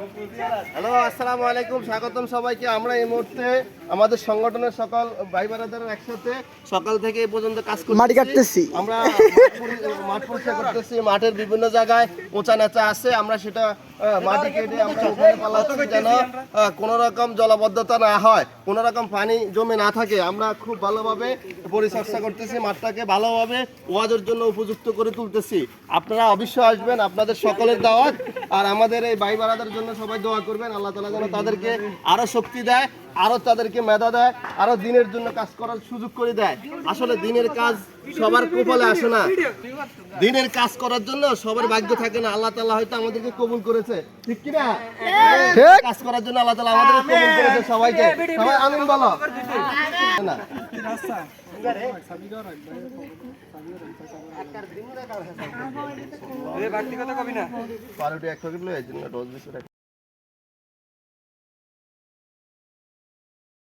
Hello আসসালামু আলাইকুম স্বাগতম সবাইকে। আমরা এই মুহূর্তে আমাদের সংগঠনের সকল ভাই বোনেদের একসাথে সকাল থেকে এই পর্যন্ত কাজ করতেছি। মাটি কাটতেছি। আমরা মাঠ পরিষ্কার করতেছি মাঠের বিভিন্ন জায়গায় উঁচা নেচা আছে। আমরা সেটা মাটি কেটে আমরা উপরে পালাচ্ছি যেন কোনো রকম জলবদ্ধতা না হয় কোনো রকম পানি জমে না থাকে। আমরা খুব ভালোভাবে পরিচর্যা করতেছি মাঠটাকে ভালোভাবে ওয়াজের জন্য উপযুক্ত করে তুলতেছি। আপনারা অবশ্যই আসবেন আপনাদের সকলের দাওয়াত। আর আমাদের এই ভাই বাড়াদের জন্য সবাই দোয়া করবেন আল্লাহ তালা যেন তাদেরকে আরও শক্তি দেয় আরও তাদেরকে মেধা দেয় আরও দিনের জন্য কাজ করার সুযোগ করে দেয়। আসলে দিনের কাজ সবার কপালে আসে না। দিনের কাজ করার জন্য সবার ভাগ্য থাকে না। আল্লাহ তালা হয়তো আমাদেরকে কবুল করেছে। ঠিক কি না? কাজ করার জন্য আল্লাহ তালা আমাদের কবুল করেছে সবাইকে। সবাই আমিন বলো। না ব্যক্তিগত কবি না পারোটি এক প্যাকেট লয়ে জন্য ডোজ বেশি রাখ